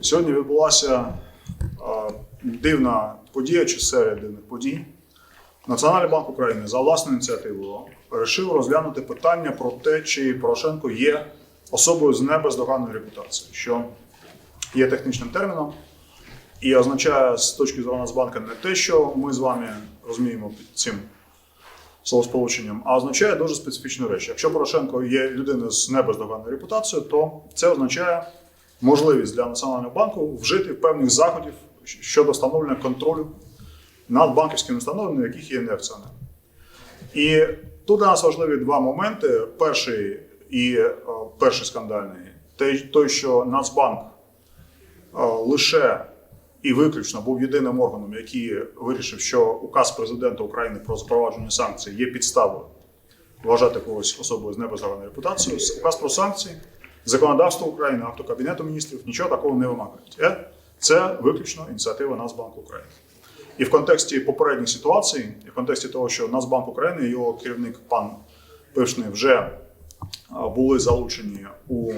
Сьогодні відбулася е, дивна подія чи серія дивних подій. Національний банк України за власною ініціативою вирішив розглянути питання про те, чи Порошенко є особою з небездоганною репутацією, що є технічним терміном і означає з точки зору Нацбанка не те, що ми з вами розуміємо під цим словосполученням, а означає дуже специфічну річ. Якщо Порошенко є людиною з небездоганною репутацією, то це означає можливість для Національного банку вжити певних заходів щодо встановлення контролю над банківськими установами, яких є неакціонер. І тут для нас важливі два моменти. Перший і е, перший скандальний той, що Нацбанк е, лише і виключно був єдиним органом, який вирішив, що указ президента України про запровадження санкцій є підставою вважати когось особою з небезгарною репутацією. Указ про санкції, законодавство України, акту Кабінету міністрів нічого такого не вимагають. Е, Це виключно ініціатива Нацбанку України. І в контексті попередніх ситуацій, і в контексті того, що Нацбанк України і його керівник пан Пишний вже були залучені у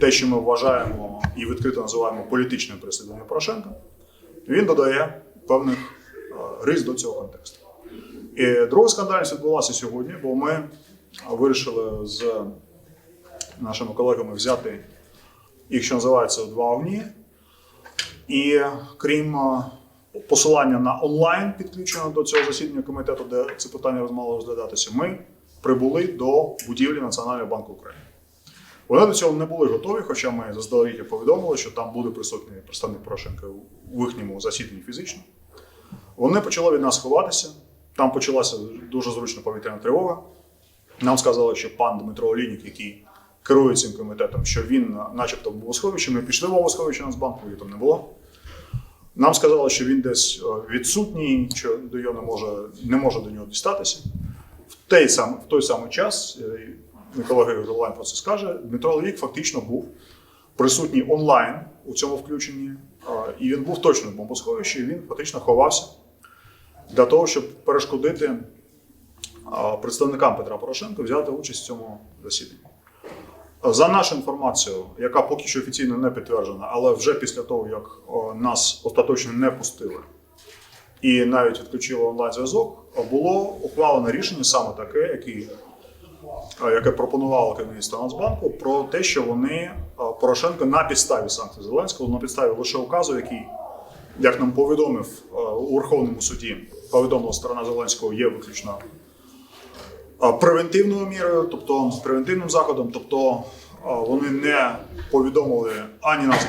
те, що ми вважаємо і відкрито називаємо політичним переслідуванням Порошенка, він додає певних а, рис до цього контексту. І друга скандальність відбулася сьогодні, бо ми вирішили з нашими колегами взяти їх, що називається, в два огні. І крім посилання на онлайн підключення до цього засідання комітету, де це питання мало розглядатися, ми прибули до будівлі Національного банку України. Вони до цього не були готові, хоча ми заздалегідь повідомили, що там буде присутній представник Порошенка у їхньому засіданні фізично. Вони почали від нас ховатися. Там почалася дуже зручна повітряна тривога. Нам сказали, що пан Дмитро Олійник, який керує цим комітетом, що він, начебто, в бомбосховищі. Ми пішли в бомбосховище Нацбанку, її там не було. Нам сказали, що він десь е, відсутній, що до його не може, не може до нього дістатися. В той, сам, в той самий час, е, колега онлайн про це скаже, Дмитро Олійник фактично був присутній онлайн у цьому включенні, е, і він був точно в бомбосховищі, і він фактично ховався для того, щоб перешкодити е, представникам Петра Порошенка взяти участь в цьому засіданні. За нашу інформацію, яка поки що офіційно не підтверджена, але вже після того, як нас остаточно не пустили і навіть відключили онлайн-зв'язок, було ухвалено рішення саме таке, яке, яке пропонувало керівництво Нацбанку, про те, що вони Порошенко на підставі санкцій Зеленського, на підставі лише указу, який, як нам повідомив у Верховному суді, повідомила сторона Зеленського, є виключно превентивною мірою, тобто превентивним заходом, тобто вони не повідомили ані нас.